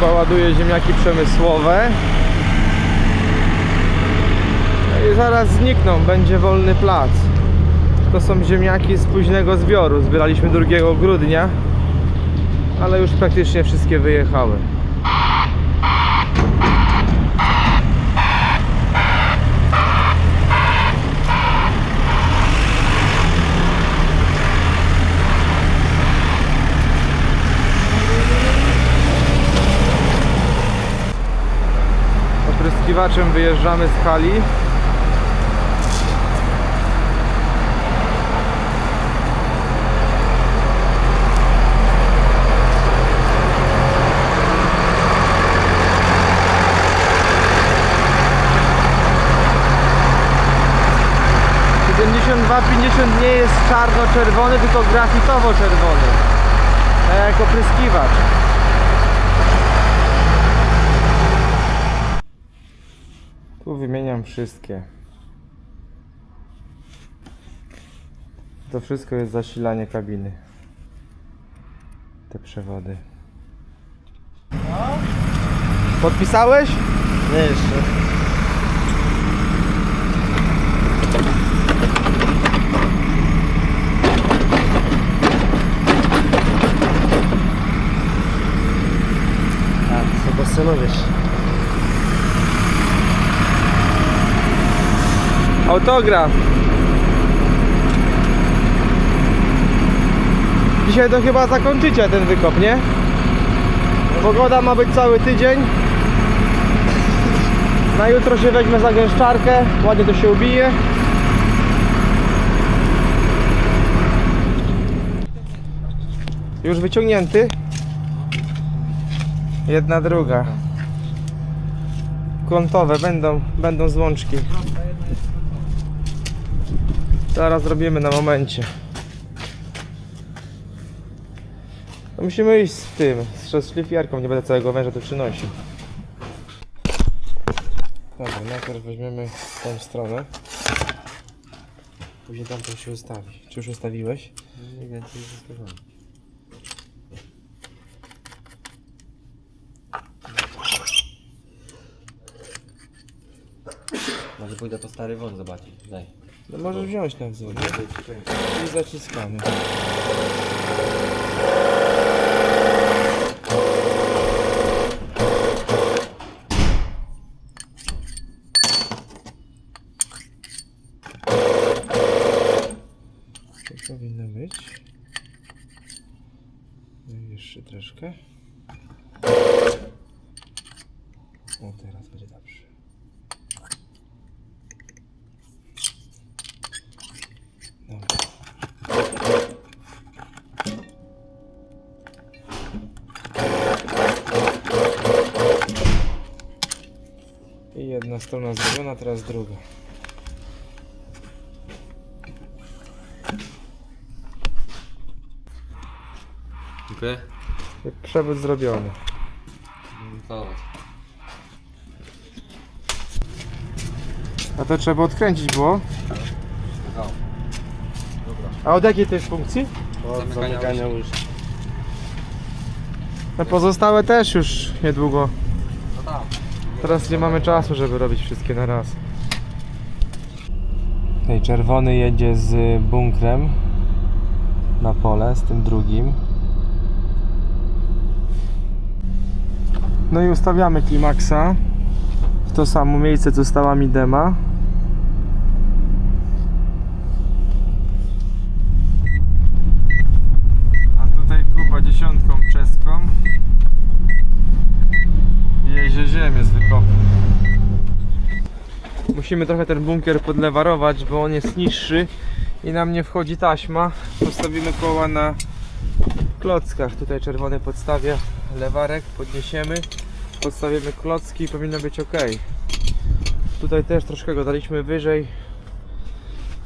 Kuba ładuje ziemniaki przemysłowe. No i zaraz znikną, będzie wolny plac. To są ziemniaki z późnego zbioru. Zbieraliśmy 2 grudnia, ale już praktycznie wszystkie wyjechały. Opryskiwaczem wyjeżdżamy z hali. Siedemdziesiąt 50 nie jest czarno-czerwony, tylko grafitowo-czerwony. Tak jak opryskiwacz. Wymieniam wszystkie. To wszystko jest zasilanie kabiny. Te przewody. Podpisałeś? Nie jeszcze. Tak, Sebastianowicz. Autograf. Dzisiaj to chyba zakończycie ten wykop, nie? Pogoda ma być cały tydzień. Na jutro się weźmie za gęszczarkę, ładnie to się ubije. Już wyciągnięty. Jedna, druga. Kątowe będą, będą złączki. Zaraz zrobimy na momencie. To musimy iść z tym, z szlifierką, nie będę całego węża tu przynosił. Dobra, najpierw weźmiemy tą stronę. Później tamtą się ustawi. Czy już ustawiłeś? Mniej więcej zostawiam. Może pójdę po stary wąt zobaczyć. Daj. No możesz wziąć na wzór. nie? I zaciskamy. To powinno być. No i jeszcze troszkę. O, teraz będzie dobrze. Dobra. I jedna strona zrobiona, teraz druga. Dziękuję. Przewód zrobiony. A to trzeba odkręcić było. A od jakiej to jest funkcji? Od zamykania łyżki. No pozostałe też już niedługo. Teraz nie mamy czasu, żeby robić wszystkie na raz. Tej czerwony jedzie z bunkrem na pole, z tym drugim. No i ustawiamy klimaksa w to samo miejsce, co stała mi dema. A tutaj Kuba dziesiątką czeską jezie ziemię z wykopu. Musimy trochę ten bunkier podlewarować, bo on jest niższy i nam nie wchodzi taśma. Postawimy koła na klockach. Tutaj czerwony podstawia lewarek, podniesiemy, podstawimy klocki i powinno być ok. Tutaj też troszkę go daliśmy wyżej,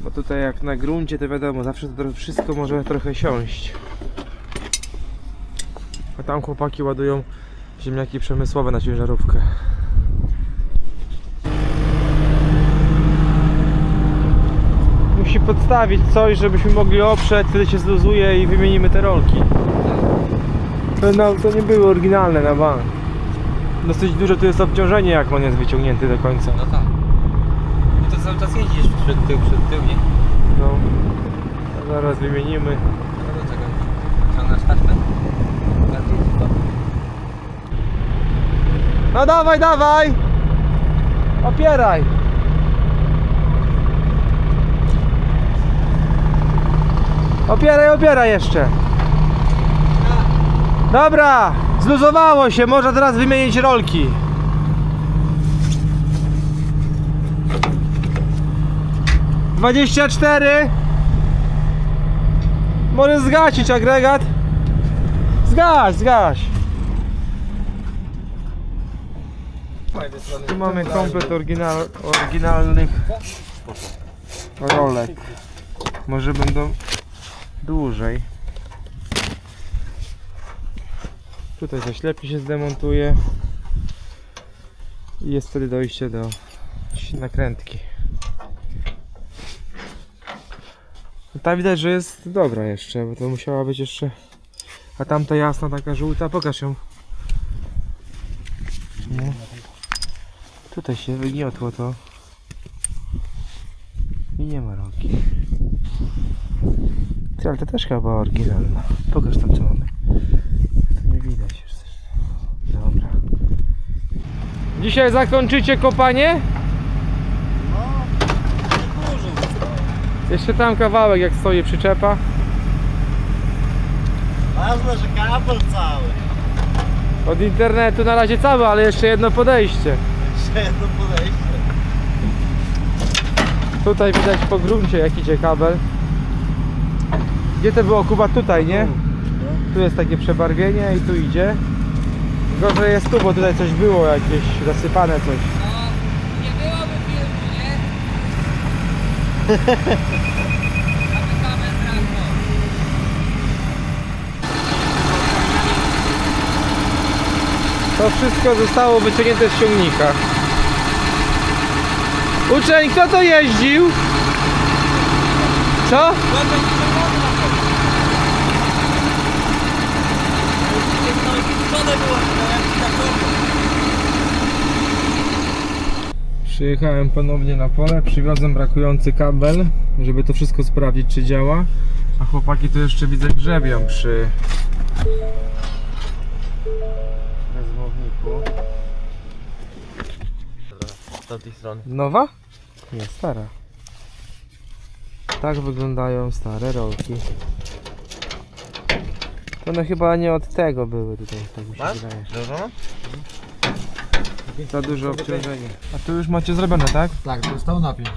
bo tutaj jak na gruncie to wiadomo, zawsze to wszystko może trochę siąść. A tam chłopaki ładują ziemniaki przemysłowe na ciężarówkę. Podstawić coś, żebyśmy mogli oprzeć, wtedy się zluzuje i wymienimy te rolki. Te auto nie były oryginalne na bank. dosyć duże tu jest obciążenie, jak on jest wyciągnięty do końca. No tak. No to cały czas jeździsz przed tył, przed tył, nie? No. A zaraz wymienimy. No do czego? Bardziej to? No dawaj, dawaj! Opieraj! Opieraj, opieraj jeszcze! Dobra! Zluzowało się, można teraz wymienić rolki. Dwadzieścia cztery. Możesz zgasić agregat. Zgaś, zgaś. Tu mamy komplet oryginal, oryginalnych rolek. Może będą dłużej. Tutaj zaślepi się zdemontuje i jest wtedy dojście do nakrętki. No Ta widać, że jest dobra jeszcze, bo to musiała być jeszcze. A tamta jasna, taka żółta, pokaż ją. Tutaj się wygniotło to. I nie ma rolki. Ty, ale to też chyba oryginalna. Pokaż tam co mamy. To nie widać już. Dobra. Dzisiaj zakończycie kopanie? Jeszcze tam kawałek jak stoi przyczepa. Ważne, że kabel cały. Od internetu na razie cały, ale jeszcze jedno podejście. Jeszcze jedno podejście. Tutaj widać po gruncie jak idzie kabel. Gdzie to było Kuba? Tutaj, nie? Tu jest takie przebarwienie i tu idzie. Gorzej jest tu, bo tutaj coś było jakieś zasypane coś. No, nie byłoby filmu, nie? To wszystko zostało wyciągnięte z ciągnika. Uczeń, kto to jeździł? Co? Przyjechałem ponownie na pole, przywiozłem brakujący kabel, żeby to wszystko sprawdzić czy działa. A chłopaki tu jeszcze widzę grzebią przy rozmowniku. Z tamtej strony. Nowa? Nie, stara. Tak wyglądają stare rolki. To one chyba nie od tego były tutaj, tak mi się Masz? wydaje. Dużo? Za duże obciążenie. A tu już macie zrobione, tak? Tak, to zostało napiąć.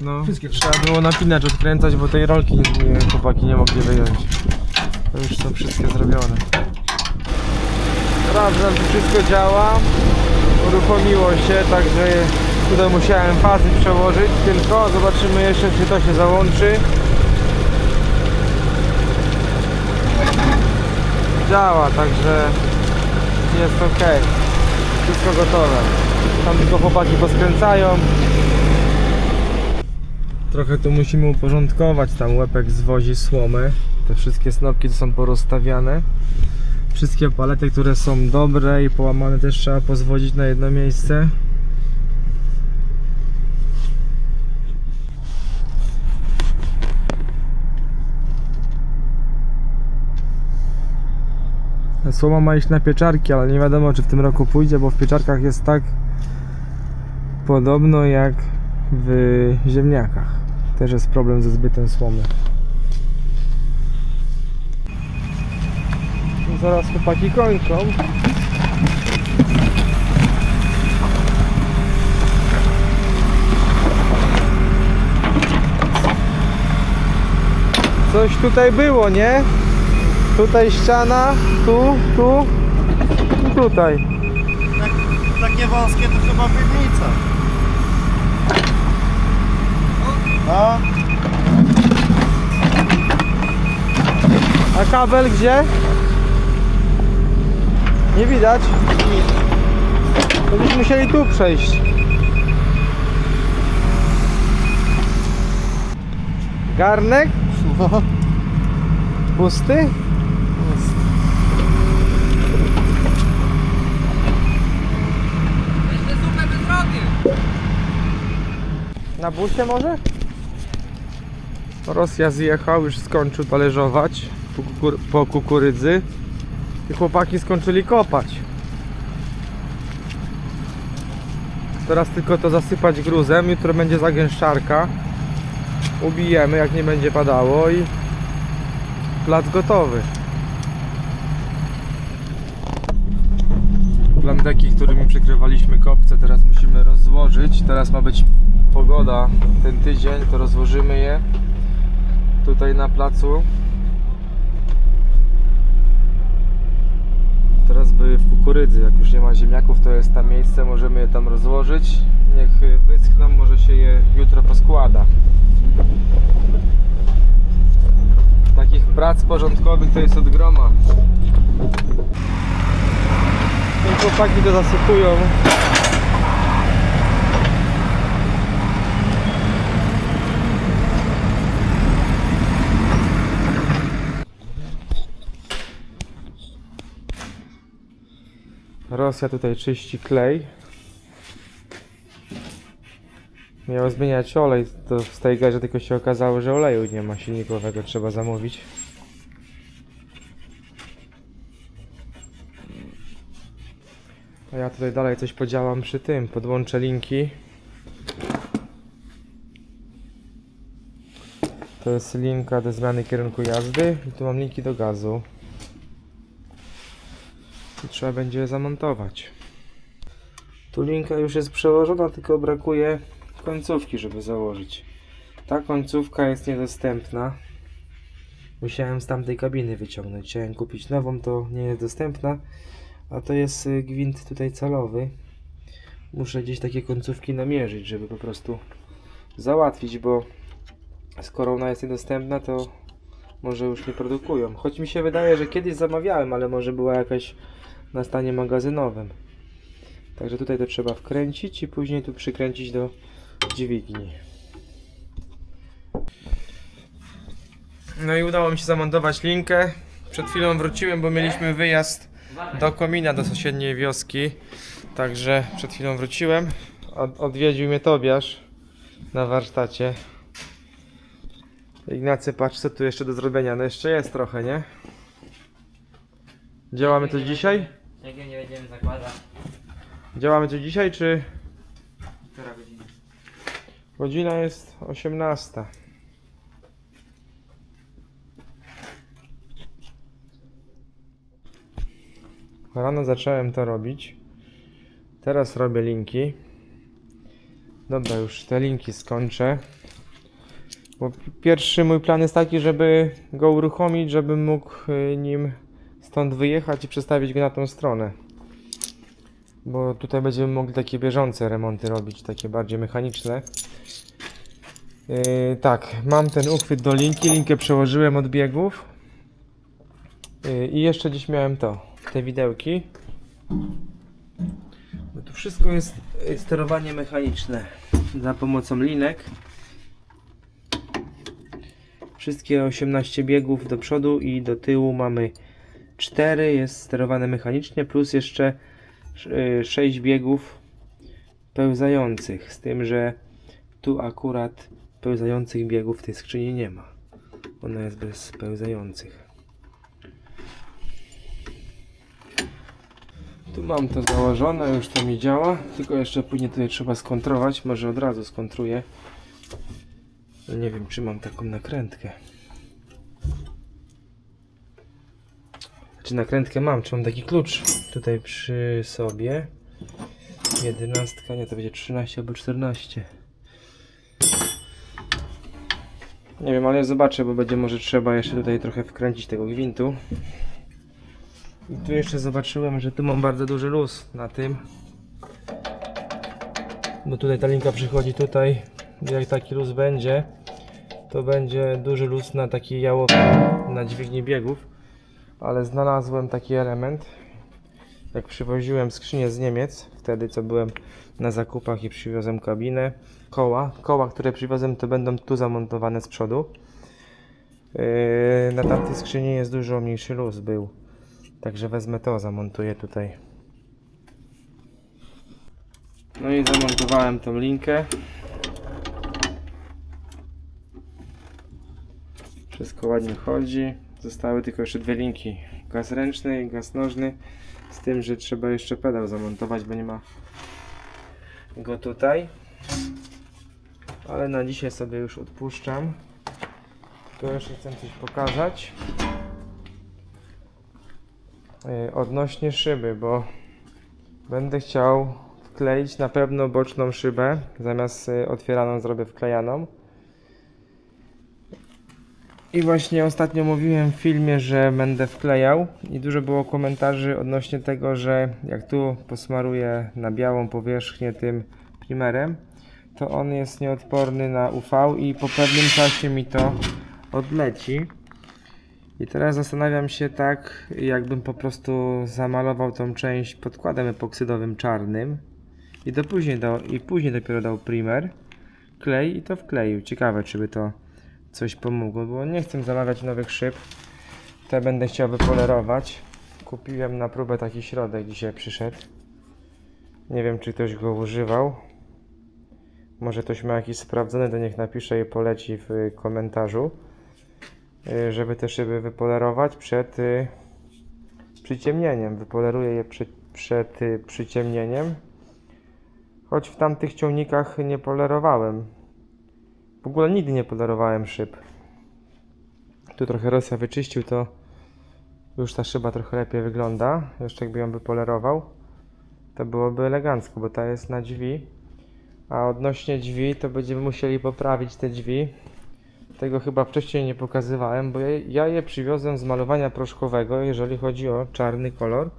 No. Wszystkie Trzeba było napinacz odkręcać, bo tej rolki nie, nie, chłopaki nie mogli wyjąć. To już są wszystkie zrobione. Sprawdzam, czy wszystko działa. Uruchomiło się, także tutaj musiałem fazy przełożyć tylko. Zobaczymy jeszcze, czy to się załączy. Działa, także jest ok. Wszystko gotowe. Tam tylko chłopaki poskręcają. Trochę tu musimy uporządkować, tam łepek zwozi słomę. Te wszystkie snopki to są porozstawiane. Wszystkie palety, które są dobre i połamane też trzeba pozwodzić na jedno miejsce. Słoma ma iść na pieczarki, ale nie wiadomo czy w tym roku pójdzie, bo w pieczarkach jest tak podobno jak w ziemniakach. Też jest problem ze zbytem słomy. No Zaraz chłopaki kończą. Coś tutaj było, nie? Tutaj ściana, tu, tu i tutaj. Tak, takie wąskie to chyba piwnica. No, A kabel gdzie? Nie widać. To byśmy musieli tu przejść. Garnek? no. Pusty? Na busie może? Rosja zjechał, już skończył talerzować po, kukur- po kukurydzy. I chłopaki skończyli kopać. Teraz tylko to zasypać gruzem, jutro będzie zagęszczarka. Ubijemy jak nie będzie padało i plac gotowy. Plandeki, którymi przykrywaliśmy kopce, teraz musimy rozłożyć. Teraz ma być pogoda ten tydzień, to rozłożymy je tutaj na placu. Teraz były w kukurydzy, jak już nie ma ziemniaków, to jest tam miejsce, możemy je tam rozłożyć. Niech wyschną, może się je jutro poskłada. Takich prac porządkowych to jest od groma. Chłopaki to zasypują. Rosja tutaj czyści klej. Miał zmieniać olej, to w tej garze tylko się okazało, że oleju nie ma silnikowego, trzeba zamówić. A ja tutaj dalej coś podziałam przy tym, podłączę linki. To jest linka do zmiany kierunku jazdy i tu mam linki do gazu. Trzeba będzie je zamontować. Tu linka już jest przełożona, tylko brakuje końcówki, żeby założyć. Ta końcówka jest niedostępna. Musiałem z tamtej kabiny wyciągnąć. Chciałem kupić nową, to nie jest dostępna. A to jest y, gwint tutaj calowy. Muszę gdzieś takie końcówki namierzyć, żeby po prostu załatwić, bo skoro ona jest niedostępna, to może już nie produkują. Choć mi się wydaje, że kiedyś zamawiałem, ale może była jakaś na stanie magazynowym. Także tutaj to trzeba wkręcić i później tu przykręcić do dźwigni. No i udało mi się zamontować linkę. Przed chwilą wróciłem, bo mieliśmy wyjazd do komina do sąsiedniej wioski. Także przed chwilą wróciłem. Od, odwiedził mnie Tobiasz na warsztacie. Ignacy, patrz co tu jeszcze do zrobienia. No jeszcze jest trochę, nie? Działamy coś dzisiaj? Jak nie będziemy zakładać. Działamy coś dzisiaj, czy Która godzina? godzina jest 18? Rano zacząłem to robić. Teraz robię linki. Dobra, już te linki skończę. Bo pierwszy mój plan jest taki, żeby go uruchomić, żebym mógł y, nim stąd wyjechać i przestawić go na tą stronę. Bo tutaj będziemy mogli takie bieżące remonty robić, takie bardziej mechaniczne. Yy, tak, mam ten uchwyt do linki, linkę przełożyłem od biegów. Yy, I jeszcze dziś miałem to, te widełki. Bo tu wszystko jest yy, sterowanie mechaniczne za pomocą linek. Wszystkie 18 biegów do przodu i do tyłu mamy 4, jest sterowane mechanicznie, plus jeszcze 6 biegów pełzających, z tym, że tu akurat pełzających biegów w tej skrzyni nie ma. Ona jest bez pełzających. Tu mam to założone, już to mi działa, tylko jeszcze później tutaj trzeba skontrować, może od razu skontruję. Nie wiem, czy mam taką nakrętkę. Czy nakrętkę mam, czy mam taki klucz tutaj przy sobie. 11, nie, to będzie 13 albo 14. Nie wiem, ale zobaczę, bo będzie może trzeba jeszcze tutaj trochę wkręcić tego gwintu. I tu jeszcze zobaczyłem, że tu mam bardzo duży luz na tym. Bo tutaj ta linka przychodzi tutaj. Jak taki luz będzie, to będzie duży luz na taki jałowy, na dźwigni biegów ale znalazłem taki element. Jak przywoziłem skrzynię z Niemiec, wtedy co byłem na zakupach i przywiozłem kabinę, koła. Koła, które przywiozłem, to będą tu zamontowane z przodu. Yy, na tamtej skrzyni jest dużo mniejszy luz był. Także wezmę to, zamontuję tutaj. No i zamontowałem tą linkę. Wszystko ładnie chodzi. Zostały tylko jeszcze dwie linki. Gaz ręczny i gaz nożny. Z tym, że trzeba jeszcze pedał zamontować, bo nie ma go tutaj. Ale na dzisiaj sobie już odpuszczam. Tu jeszcze chcę coś pokazać. Yy, Odnośnie szyby, bo będę chciał wkleić na pewno boczną szybę. Zamiast y, otwieraną zrobię wklejaną. I właśnie ostatnio mówiłem w filmie, że będę wklejał i dużo było komentarzy odnośnie tego, że jak tu posmaruję na białą powierzchnię tym primerem, to on jest nieodporny na UV i po pewnym czasie mi to odleci. I teraz zastanawiam się tak, jakbym po prostu zamalował tą część podkładem epoksydowym czarnym i, do później dał, i później dopiero dał primer, klej i to wkleił. Ciekawe, czy by to coś pomogło, bo nie chcę zamawiać nowych szyb. Te będę chciał wypolerować. Kupiłem na próbę taki środek, dzisiaj przyszedł. Nie wiem, czy ktoś go używał. Może ktoś ma jakiś sprawdzony, to niech napisze i poleci w komentarzu, y, żeby te szyby wypolerować przed y, przyciemnieniem. Wypoleruję je przed, przed y, przyciemnieniem. Choć w tamtych ciągnikach nie polerowałem. W ogóle nigdy nie polerowałem szyb. Tu trochę Rosja wyczyścił, to już ta szyba trochę lepiej wygląda. Jeszcze jakby ją wypolerował, to byłoby elegancko, bo ta jest na drzwi. A odnośnie drzwi, to będziemy musieli poprawić te drzwi. Tego chyba wcześniej nie pokazywałem, bo ja, je przywiozłem z malowania proszkowego, jeżeli chodzi o czarny kolor.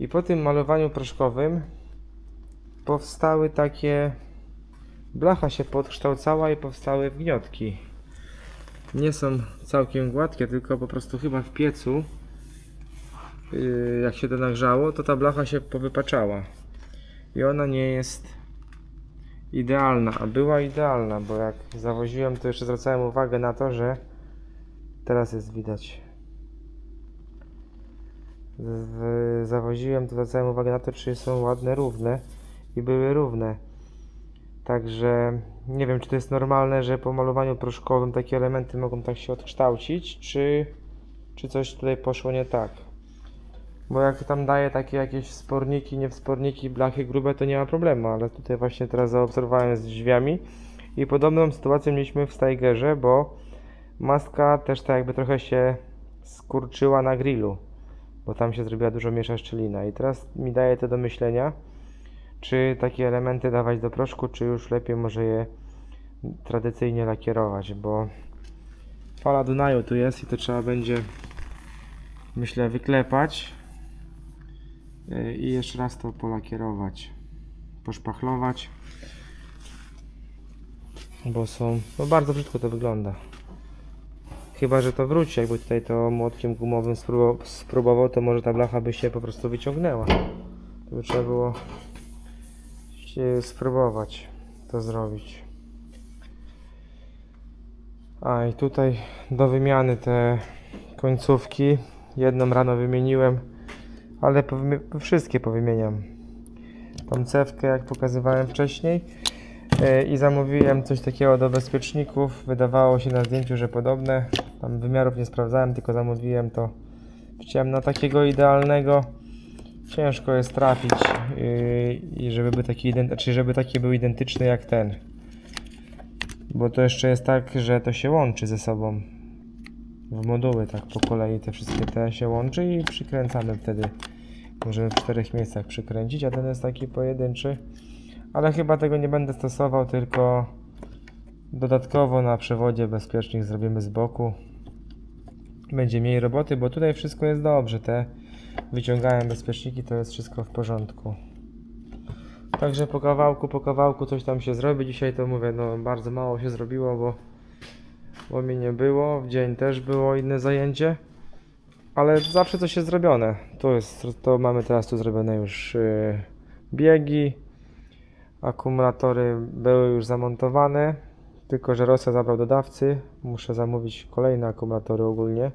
I po tym malowaniu proszkowym powstały takie blacha się podkształcała i powstały wgniotki. Nie są całkiem gładkie, tylko po prostu chyba w piecu, yy, jak się to nagrzało, to ta blacha się powypaczała. I ona nie jest idealna, a była idealna, bo jak zawoziłem, to jeszcze zwracałem uwagę na to, że teraz jest widać. Zawoziłem, to zwracałem uwagę na to, czy są ładne, równe i były równe. Także nie wiem, czy to jest normalne, że po malowaniu proszkowym takie elementy mogą tak się odkształcić, czy, czy coś tutaj poszło nie tak. Bo jak tam daje takie jakieś sporniki, niewsporniki, blachy grube, to nie ma problemu, ale tutaj właśnie teraz zaobserwowałem z drzwiami i podobną sytuację mieliśmy w Steigerze, bo maska też tak jakby trochę się skurczyła na grillu, bo tam się zrobiła dużo mniejsza szczelina i teraz mi daje to do myślenia, czy takie elementy dawać do proszku, czy już lepiej może je tradycyjnie lakierować, bo fala Dunaju tu jest i to trzeba będzie myślę wyklepać yy, i jeszcze raz to polakierować, poszpachlować, bo są, no bardzo brzydko to wygląda. Chyba, że to wróci, jakby tutaj to młotkiem gumowym spró- spróbował, to może ta blacha by się po prostu wyciągnęła. To by trzeba było spróbować to zrobić. A i tutaj do wymiany te końcówki. Jedną rano wymieniłem, ale powymie- wszystkie powymieniam. Tą cewkę, jak pokazywałem wcześniej. E, I zamówiłem coś takiego do bezpieczników. Wydawało się na zdjęciu, że podobne. Tam wymiarów nie sprawdzałem, tylko zamówiłem to w ciemno. Takiego idealnego ciężko jest trafić yy, i żeby, był taki ident- czy żeby taki był identyczny jak ten. Bo to jeszcze jest tak, że to się łączy ze sobą. W moduły tak po kolei te wszystkie te się łączy i przykręcamy wtedy. Możemy w czterech miejscach przykręcić, a ten jest taki pojedynczy. Ale chyba tego nie będę stosował, tylko dodatkowo na przewodzie bezpiecznik zrobimy z boku. Będzie mniej roboty, bo tutaj wszystko jest dobrze. Te wyciągałem bezpieczniki, to jest wszystko w porządku. Także po kawałku, po kawałku coś tam się zrobi. Dzisiaj to mówię, no bardzo mało się zrobiło, bo, bo mnie nie było. W dzień też było inne zajęcie. Ale zawsze coś jest zrobione. To jest, to mamy teraz tu zrobione już yy, biegi. Akumulatory były już zamontowane. Tylko, że Rosja zabrał dodawcy. Muszę zamówić kolejne akumulatory ogólnie,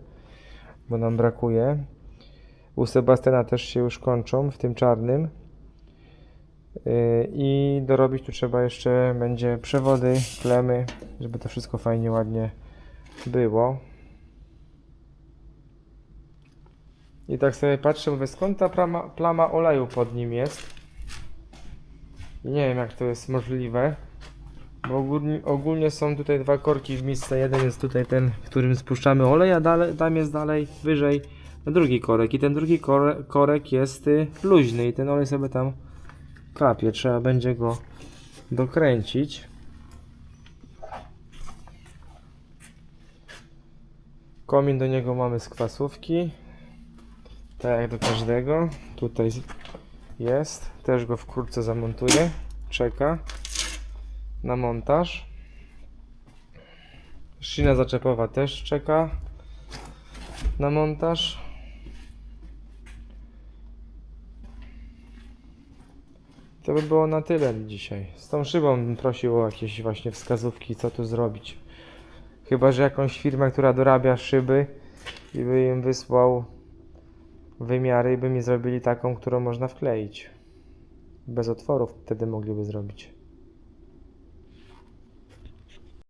bo nam brakuje. U Sebastiana też się już kończą w tym czarnym. Yy, I dorobić tu trzeba jeszcze będzie przewody, klemy, żeby to wszystko fajnie, ładnie było. I tak sobie patrzę, mówię, skąd ta plama, plama oleju pod nim jest. I nie wiem, jak to jest możliwe. Bo ogólnie, ogólnie są tutaj dwa korki w misce. Jeden jest tutaj ten, w którym spuszczamy olej, a dalej, tam jest dalej, wyżej drugi korek. I ten drugi kore, korek jest y, luźny i ten olej sobie tam kapie. Trzeba będzie go dokręcić. Komin do niego mamy z kwasówki. Tak jak do każdego. Tutaj jest. Też go wkrótce zamontuję. Czeka na montaż. Szyna zaczepowa też czeka na montaż. To by było na tyle dzisiaj. Z tą szybą bym prosił o jakieś właśnie wskazówki, co tu zrobić. Chyba, że jakąś firmę, która dorabia szyby i by im wysłał wymiary i by mi zrobili taką, którą można wkleić. Bez otworów wtedy mogliby zrobić.